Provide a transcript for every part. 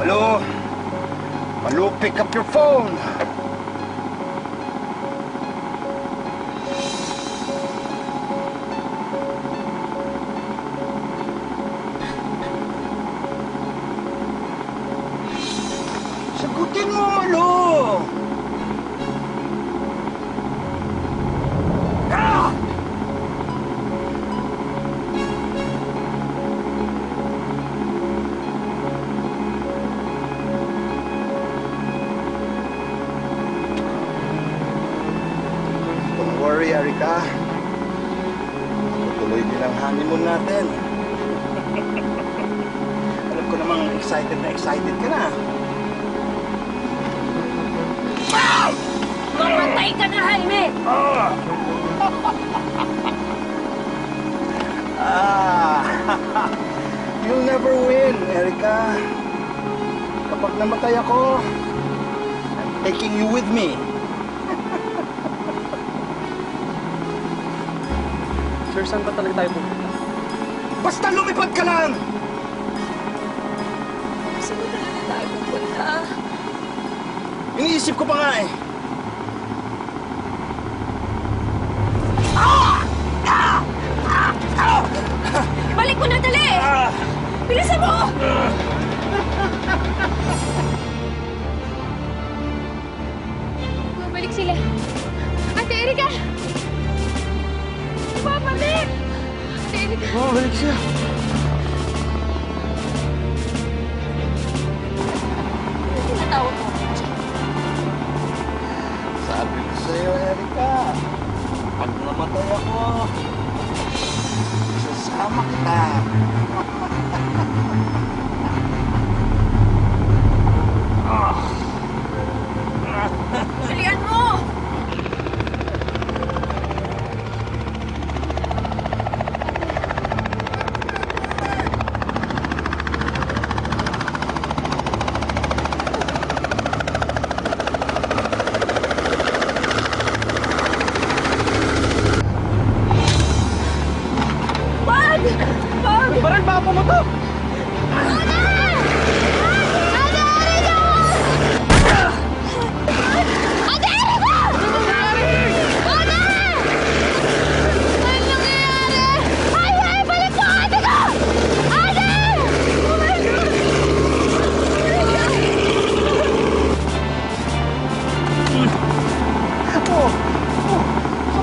Malu! Malu, pick up your phone! Sagutin mo, Malu! Worry, Arika. Tutuloy din ang honeymoon natin. Alam ko namang excited na excited ka na. Mamatay ka na, Jaime! Ah, you'll never win, Erika. Kapag namatay ako, I'm taking you with me. Sir, saan ba talaga tayo pupunta? Basta lumipad ka lang! Saan ba talaga tayo pupunta? Iniisip ko pa nga eh. Ibalik mo na, dali! Bilisan mo! Bumalik sila. Ate Erika! Ate Erika! Oh,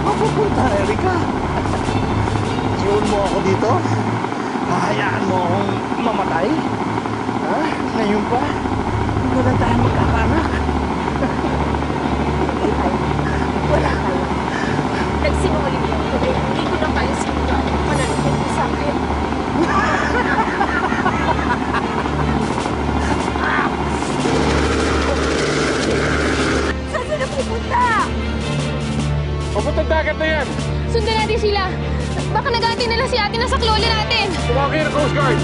ka pupunta, Erika? Iwan mo ako dito? Hahayaan mo akong mamatay? Ha? Ngayon pa? Hindi na tayo magkakaanak. Wala kayo. Nagsinungaling lang ako dahil hindi ko na kaya sinulan ang pananakit mo sa akin. Saan sila pupunta? Papuntang dagat na yan! Sundan natin sila. Baka nag na lang si ate na sa klole natin. Kayo ng Coast Guard!